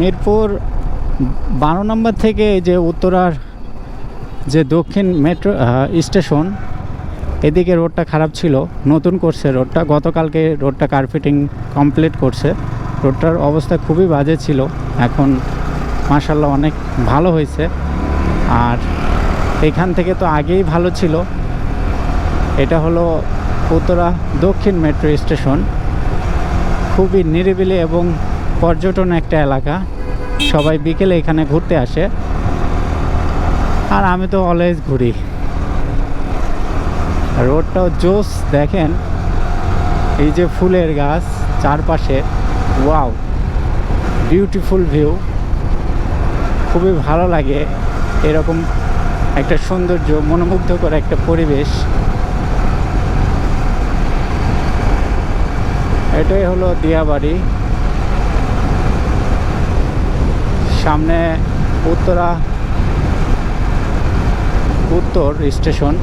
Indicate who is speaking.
Speaker 1: মিরপুর বারো নম্বর থেকে যে উত্তরার যে দক্ষিণ মেট্রো স্টেশন, এদিকে রোডটা খারাপ ছিল, নতুন করছে রোডটা। গতকালকে রোডটা কার্পেটিং কমপ্লিট করছে। রোডটার অবস্থা খুবই বাজে ছিল। এখন মাসাল্লাহ অনেক ভালো হয়েছে। আর এখান থেকে তো আগেই ভালো ছিল। এটা হলো উত্তরা দক্ষিণ মেট্রো স্টেশন। খুবই নিরিবিলি এবং পর্যটন একটা এলাকা। সবাই বিকেলে এখানে ঘুরতে আসে। আর আমি তো অলওয়েজ ঘুরি। রোডটাও জোস, দেখেন। এই যে ফুলের গাছ চারপাশে ওয়াও বিউটিফুল ভিউ খুবই ভালো লাগে এরকম একটা সৌন্দর্য, মনোমুগ্ধকর একটা পরিবেশ। এটাই হলো দিয়াবাড়ি। সামনে উত্তরা উত্তর স্টেশন।